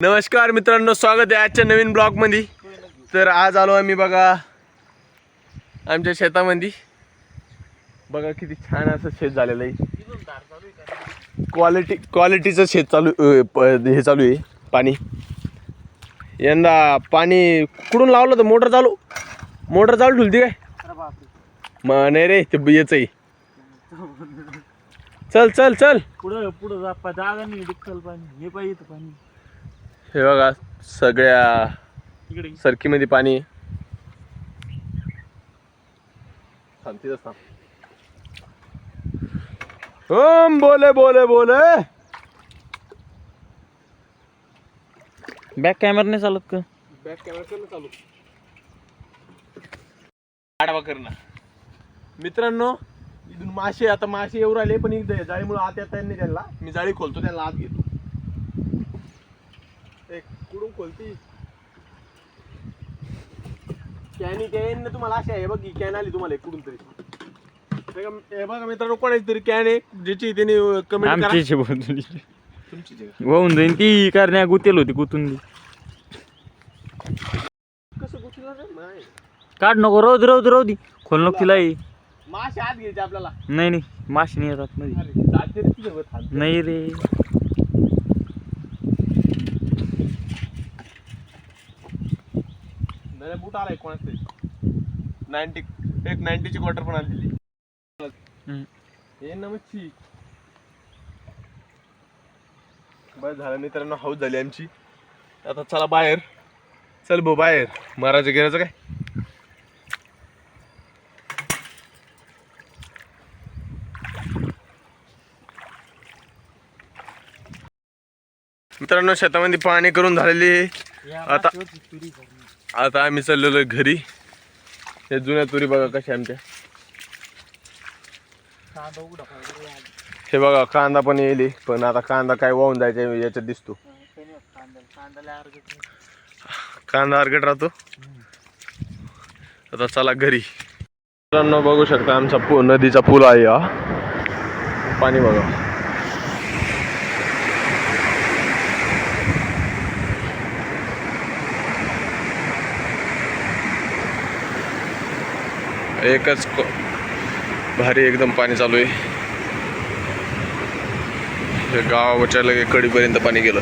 नमस्कार मित्रांनो स्वागत आहे आजच्या नवीन ब्लॉगमध्ये. तर आज आलो आम्ही बघा आमच्या शेतामध्ये. बघा किती छान असं शेत झालेलं आहे. क्वालिटी क्वालिटीचं शेत चालू हे चालू आहे पाणी. यंदा पाणी कुठून लावलं तर मोटर चालू मोटर चालू ठेवली काय? मग नाही रे ते याच आहे. चल चल चल. पुढं पुढं जागा नाही पाणी. हे पाहिजे पाणी. हे बघा सगळ्या सरकीमध्ये पाणी. ओम बोले बोले बोले. बॅक कॅमेरा नाही चालत का? बॅक कॅमेरा चालू आडवा कर ना. मित्रांनो इथून मासे आता मासे येऊ राहिले पण इथं जाळीमुळे आत येता येत नाही त्यांना. मी जाळी खोलतो त्यांना आत घेतो. एक कुठून खोलती कॅनी कॅन ना तुम्हाला अशी आहे बघ ही कॅन आली तुम्हाला एक कुठून तरी हे बघा- हे बघा मित्रांनो कोणाची तरी कॅन आहे ज्याची त्याने कमेंट करा आमची बोलली तुमचीच आहे होऊन जाईन ती करण्या गुतेल होती गुतून ती का? कसं रे? नाही. काढ नको रोज रोज रोज खोल नको तिला हे. मासे आत घ्यायचे आपल्याला नाही नाही माशी नाही येतात मध्ये अरे जाते रे तुझ्या वर हात. नाही रे नऱ्या बूट आलाय कोणाच तरी. नाईन्टी एक नाईन्टीची क्वार्टर पण आलेली. हे ना मच्छी बस झालं मित्रांनो हाऊस झाली आमची. आता चला बाहेर. चल भाऊ बाहेर. महाराज गेल्याचं काय? मित्रांनो शेतामध्ये पाणी करून झालेली आहे. आता आता आम्ही चाललेलो घरी. या जुन्या तुरी बघा कशा आमच्या. हे बघा कांदा पण येईल पण आता कांदा काय वाहून जायचा याच्यात दिसतो. कांदा अर्गट राहतो. आता चला घरी. मित्रांनो बघू शकता आमचा पू नदीचा पूल आहे हा. पाणी बघा. एकच भारी एकदम पाणी चालू आहे. गावावरच्या गावाच्या लगे कडीपर्यंत पाणी गेलं.